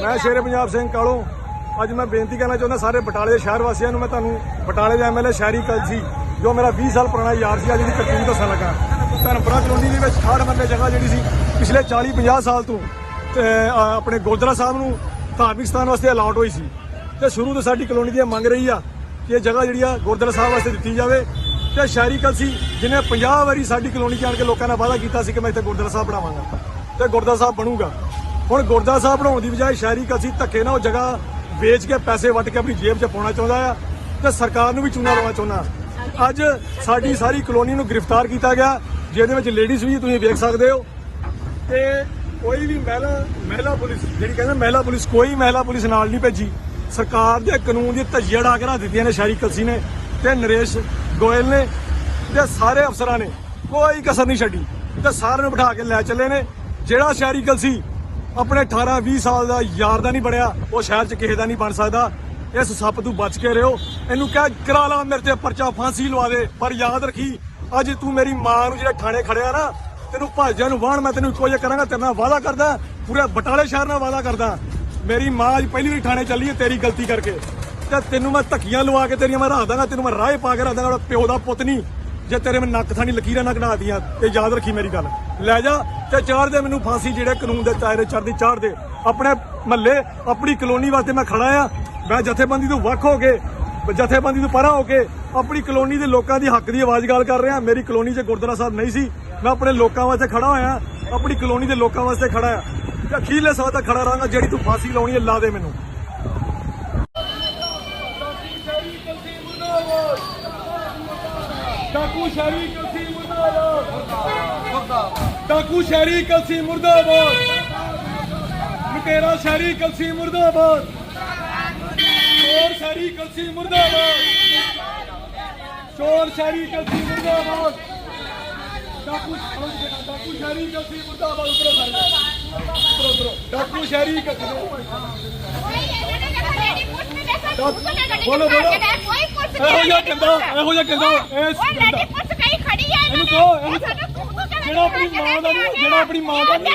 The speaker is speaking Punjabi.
ਮੈਂ ਸ਼ੇਰੇ ਪੰਜਾਬ ਸਿੰਘ ਕਾਲੋਂ। ਅੱਜ ਮੈਂ ਬੇਨਤੀ ਕਰਨਾ ਚਾਹੁੰਦਾ ਸਾਰੇ ਬਟਾਲੇ ਦੇ ਸ਼ਹਿਰ ਵਾਸੀਆਂ ਨੂੰ, ਮੈਂ ਤੁਹਾਨੂੰ ਬਟਾਲੇ ਦੇ ਐਮਐਲਏ ਸ਼ਹਿਰੀ ਕਲਸੀ ਜੋ ਮੇਰਾ 20 ਸਾਲ ਪੁਰਾਣਾ ਯਾਰ ਸੀ, ਅੱਜ ਦੀ ਕਰਤੂਤ ਦੱਸਣ ਲੱਗਾ। ਧਰਮਪੁਰਾ ਕਲੋਨੀ ਦੇ ਵਿੱਚ ਖਾੜ ਮਰਲੇ ਜਗ੍ਹਾ ਜਿਹੜੀ ਸੀ, ਪਿਛਲੇ 40 50 ਸਾਲ ਤੋਂ ਆਪਣੇ ਗੁਰਦੁਆਰਾ ਸਾਹਿਬ ਨੂੰ ਧਾਰਮਿਕ ਸਥਾਨ ਵਾਸਤੇ ਅਲਾਟ ਹੋਈ ਸੀ। ਤੇ ਸ਼ੁਰੂ ਤੋਂ ਸਾਡੀ ਕਲੋਨੀ ਦੀ ਮੰਗ ਰਹੀ ਆ ਕਿ ਇਹ ਜਗ੍ਹਾ ਜਿਹੜੀ ਆ ਗੁਰਦੁਆਰਾ ਸਾਹਿਬ ਵਾਸਤੇ ਦਿੱਤੀ ਜਾਵੇ। ਤੇ ਸ਼ਹਿਰੀ ਕਲਸੀ ਜਿਹਨੇ 50 ਵਾਰੀ ਸਾਡੀ ਕਲੋਨੀ 'ਚ ਆਣ ਕੇ ਲੋਕਾਂ ਨਾਲ ਵਾਅਦਾ ਕੀਤਾ ਸੀ ਕਿ ਮੈਂ ਇੱਥੇ ਗੁਰਦੁਆਰਾ ਸਾਹਿਬ ਬਣਾਵਾਂਗਾ। ਤੇ ਗੁਰਦੁਆਰਾ ਸਾਹਿਬ ਬਣੂਗਾ। ਹੁਣ ਗੁਰਦੁਆਰਾ ਸਾਹਿਬ ਬਣਾਉਣ ਦੀ ਬਜਾਏ ਸ਼ਹਿਰੀ ਕਲਸੀ ਧੱਕੇ ਨਾਲ ਉਹ ਜਗ੍ਹਾ ਵੇਚ ਕੇ ਪੈਸੇ ਵੱਟ ਕੇ ਆਪਣੀ ਜੇਬ 'ਚ ਪਾਉਣਾ ਚਾਹੁੰਦਾ ਆ ਤੇ ਸਰਕਾਰ ਨੂੰ ਵੀ ਚੂਨਾ ਲਾਉਣਾ ਚਾਹੁੰਦਾ। ਅੱਜ ਸਾਡੀ ਸਾਰੀ ਕਲੋਨੀ ਨੂੰ ਗ੍ਰਿਫਤਾਰ ਕੀਤਾ ਗਿਆ, ਜਿਹਦੇ ਵਿੱਚ ਲੇਡੀਜ਼ ਵੀ ਤੁਸੀਂ ਵੇਖ ਸਕਦੇ ਹੋ। ਤੇ ਕੋਈ ਵੀ ਮਹਿਲਾ ਮਹਿਲਾ ਪੁਲਿਸ, ਜਿਹੜੀ ਕਹਿੰਦੇ ਮਹਿਲਾ ਪੁਲਿਸ, ਕੋਈ ਮਹਿਲਾ ਪੁਲਿਸ ਨਾਲ ਨਹੀਂ ਭੇਜੀ। ਸਰਕਾਰ ਦੇ ਕਾਨੂੰਨ ਦੀ ਧੱਜੀਆਂ ਡਾ ਕੇ ਰੱਖ ਦਿੱਤੀਆਂ ਨੇ ਸ਼ਹਿਰੀ ਕਲਸੀ ਨੇ ਤੇ ਨਰੇਸ਼ ਗੋਇਲ ਨੇ ਤੇ ਸਾਰੇ ਅਫਸਰਾਂ ਨੇ। ਕੋਈ ਕਸਰ ਨਹੀਂ ਛੱਡੀ ਤੇ ਸਾਰਿਆਂ ਨੂੰ ਬਿਠਾ ਕੇ ਲੈ ਚੱਲੇ ਨੇ। ਜਿਹੜਾ ਸ਼ਹਿਰੀ ਕਲਸੀ ਆਪਣੇ 18 20 ਸਾਲ ਦਾ ਯਾਰ ਦਾ ਨਹੀਂ ਬਣਿਆ, ਉਹ ਸ਼ਹਿਰ 'ਚ ਕਿਸੇ ਦਾ ਨਹੀਂ ਬਣ ਸਕਦਾ। ਇਸ ਸੱਪ ਤੋਂ ਬਚ ਕੇ ਰਹੋ। ਇਹਨੂੰ ਕਹਿ ਕਰਾ ਲਾ ਮੇਰੇ ਤੇ ਪਰਚਾ ਫਾਂਸੀ ਲਵਾ ਦੇ। ਪਰ ਯਾਦ ਰੱਖੀ, ਅੱਜ ਤੂੰ ਮੇਰੀ ਮਾਂ ਨੂੰ ਜਿਹੜਾ ਥਾਣੇ ਖੜਿਆ ਨਾ, ਤੈਨੂੰ ਭਾਜਿਆਂ ਨੂੰ ਵਾਹਣ ਮੈਂ ਤੈਨੂੰ ਇੱਕੋ ਜਿਹਾ ਕਰਾਂਗਾ, ਤੇਰੇ ਨਾਲ ਵਾਅਦਾ ਕਰਦਾ, ਪੂਰੇ ਬਟਾਲੇ ਸ਼ਹਿਰ ਨਾਲ ਵਾਅਦਾ ਕਰਦਾ। ਮੇਰੀ ਮਾਂ ਅੱਜ ਪਹਿਲੀ ਵਾਰੀ ਥਾਣੇ ਚੱਲੀ ਹੈ ਤੇਰੀ ਗਲਤੀ ਕਰਕੇ। ਤੇ ਤੈਨੂੰ ਮੈਂ ਧੱਕੀਆਂ ਲਵਾ ਕੇ ਤੇਰੀਆਂ ਮੈਂ ਰੱਖ ਦਾਂਗਾ, ਤੈਨੂੰ ਮੈਂ ਰਾਹ ਪਾ ਕੇ ਰੱਖ ਦਾਂਗਾ ਪਿਓ ਦਾ ਪੁੱਤ ਨਹੀਂ। ਜੇ ਤੇਰੇ ਮੈਂ ਨੱਕ ਥਾਣੀ ਲਕੀਰਾਂ ਨਾ ਕਢਾ ਦੀਆਂ ਤੇ ਯਾਦ ਰੱਖੀ ਮੇਰੀ ਗੱਲ। ਲੈ ਜਾ ਤੇ ਚਾਰ ਦੇ ਮੈਨੂੰ ਫਾਂਸੀ ਜਿਹੜੇ ਕਾਨੂੰਨ ਦੇ ਚਾਰੇ ਚੜਦੀ ਚਾੜ ਦੇ। ਆਪਣੇ ਮਹੱਲੇ, ਆਪਣੀ ਕਲੋਨੀ ਵਾਸਤੇ ਮੈਂ ਖੜਾ ਆ। ਮੈਂ ਜਥੇਬੰਦੀ ਤੋਂ ਵੱਖ ਹੋ ਕੇ, ਜਥੇਬੰਦੀ ਤੋਂ ਪਰਾਂ ਹੋ ਕੇ ਆਪਣੀ ਕਲੋਨੀ ਦੇ ਲੋਕਾਂ ਦੀ ਹੱਕ ਦੀ ਆਵਾਜ਼ ਗੱਲ ਕਰ ਰਿਹਾ। ਮੇਰੀ ਕਲੋਨੀ 'ਚ ਗੁਰਦੁਆਰਾ ਸਾਹਿਬ ਨਹੀਂ ਸੀ। ਮੈਂ ਆਪਣੇ ਲੋਕਾਂ ਵਾਸਤੇ ਖੜਾ ਹੋਇਆ। ਆਪਣੀ ਕਲੋਨੀ ਦੇ ਲੋਕਾਂ ਵਾਸਤੇ ਖੜਾ ਆ। ਤੇ ਅਖੀਰਲੇ ਸਾਹ ਤੱਕ ਖੜਾ ਰਹਾਂਗਾ। ਜਿਹੜੀ ਤੂੰ ਫਾਂਸੀ ਲਾਉਣੀ ਹੈ, ਲਾ ਦੇ ਮੈਨੂੰ। ਡਾਕੂ ਸ਼ਹਿਰੀ ਕਲਸੀ ਮੁਰਦਾਬਾਦ ਡਾਕੂ ਸ਼ਹਿਰੀ ਕਲਸੀ ਮੁਰਦਾਬਾਦ ਲੁਟੇਰਾ ਸ਼ਹਿਰੀ ਕਲਸੀ ਮੁਰਦਾਬਾਦ ਚੋਰ ਸ਼ਹਿਰੀ ਕਲਸੀ ਮੁਰਦਾਬਾਦ ਚੋਰ ਸ਼ਹਿਰੀ ਕਲਸੀ ਮੁਰਦਾਬਾਦ ਡਾਕੂ ਡਾਕੂ ਸ਼ਹਿਰੀ ਕਲਸੀ ਮੁਰਦਾਬਾਦ ਉਤਰੋ ਸਾਰੇ ਉਤਰੋ ਉਤਰੋ ਡਾਕੂ ਸ਼ਹਿਰੀ ਕਲਸੀ ਬੋਲੋ ਬੋਲੋ ਇਹੋ ਜਿਹਾ ਕਹਿੰਦਾ ਇਹੋ ਜਿਹਾ ਕਹਿੰਦਾ ਇਹ ਕਹਿੰਦਾ ਪੁਲਿਸ ਕਈ ਖੜੀ ਹੈ ਇਹਨੂੰ ਕਹੋ, ਇਹਨੂੰ ਜਿਹੜਾ ਆਪਣੀ ਮਾਂ ਦਾ ਨਹੀਂ ਜਿਹੜਾ ਆਪਣੀ ਮਾਂ ਦਾ ਨਹੀਂ